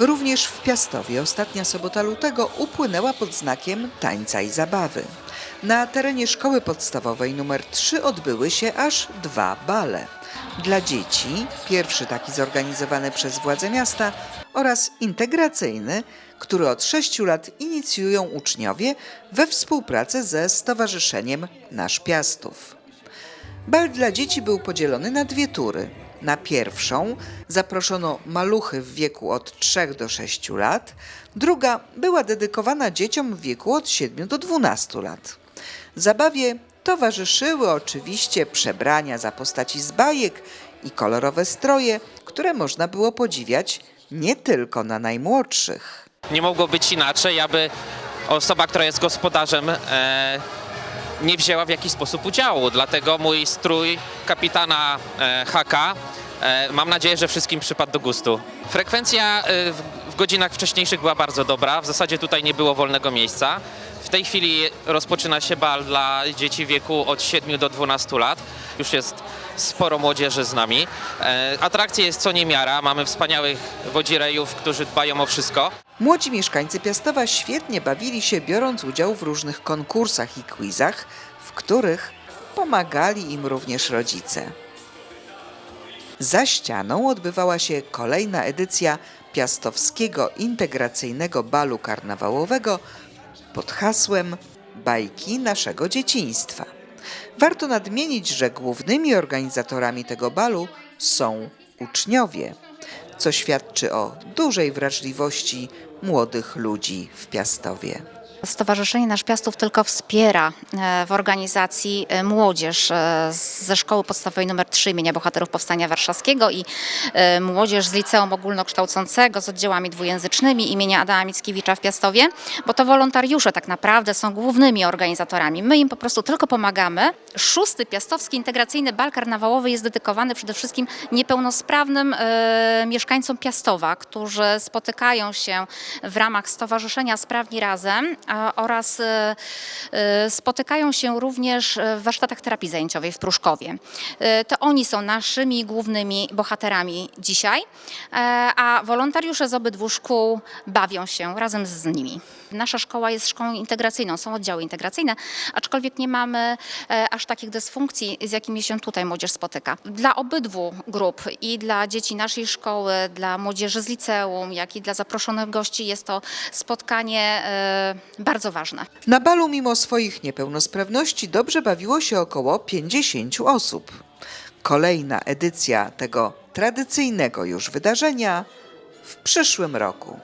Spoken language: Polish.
Również w Piastowie ostatnia sobota lutego upłynęła pod znakiem tańca i zabawy. Na terenie szkoły podstawowej nr 3 odbyły się aż dwa bale. Dla dzieci, pierwszy taki zorganizowany przez władze miasta oraz integracyjny, który od sześciu lat inicjują uczniowie we współpracy ze Stowarzyszeniem Nasz Piastów. Bal dla dzieci był podzielony na dwie tury. Na pierwszą zaproszono maluchy w wieku od 3 do 6 lat, druga była dedykowana dzieciom w wieku od 7 do 12 lat. Zabawie towarzyszyły oczywiście przebrania za postaci z bajek i kolorowe stroje, które można było podziwiać nie tylko na najmłodszych. Nie mogło być inaczej, aby osoba, która jest gospodarzem, e, nie wzięła w jakiś sposób udziału. Dlatego mój strój kapitana e, HK e, mam nadzieję, że wszystkim przypadł do gustu. Frekwencja e, w, godzinach wcześniejszych była bardzo dobra. W zasadzie tutaj nie było wolnego miejsca. W tej chwili rozpoczyna się bal dla dzieci wieku od 7 do 12 lat. Już jest sporo młodzieży z nami. E, atrakcji jest co niemiara. Mamy wspaniałych wodzirejów, którzy dbają o wszystko. Młodzi mieszkańcy Piastowa świetnie bawili się, biorąc udział w różnych konkursach i quizach, w których pomagali im również rodzice. Za ścianą odbywała się kolejna edycja Piastowskiego Integracyjnego Balu Karnawałowego pod hasłem Bajki naszego dzieciństwa. Warto nadmienić, że głównymi organizatorami tego balu są uczniowie, co świadczy o dużej wrażliwości młodych ludzi w Piastowie. Stowarzyszenie Nasz Piastów tylko wspiera e, w organizacji e, młodzież e, ze Szkoły Podstawowej nr 3 imienia Bohaterów Powstania Warszawskiego i młodzież z Liceum Ogólnokształcącego z oddziałami dwujęzycznymi imienia Adama Mickiewicza w Piastowie, bo to wolontariusze tak naprawdę są głównymi organizatorami. My im po prostu tylko pomagamy. Szósty Piastowski Integracyjny Bal Karnawałowy jest dedykowany przede wszystkim niepełnosprawnym mieszkańcom Piastowa, którzy spotykają się w ramach Stowarzyszenia Sprawni Razem oraz e, e, spotykają się również w warsztatach terapii zajęciowej w Pruszkowie. E, To oni są naszymi głównymi bohaterami dzisiaj, e, a wolontariusze z obydwu szkół bawią się razem z nimi. Nasza szkoła jest szkołą integracyjną, są oddziały integracyjne, aczkolwiek nie mamy e, aż takich dysfunkcji, z jakimi się tutaj młodzież spotyka. Dla obydwu grup i dla dzieci naszej szkoły, dla młodzieży z liceum, jak i dla zaproszonych gości jest to spotkanie e, bardzo ważne. Na balu mimo swoich niepełnosprawności dobrze bawiło się około 50 osób. Kolejna edycja tego tradycyjnego już wydarzenia w przyszłym roku.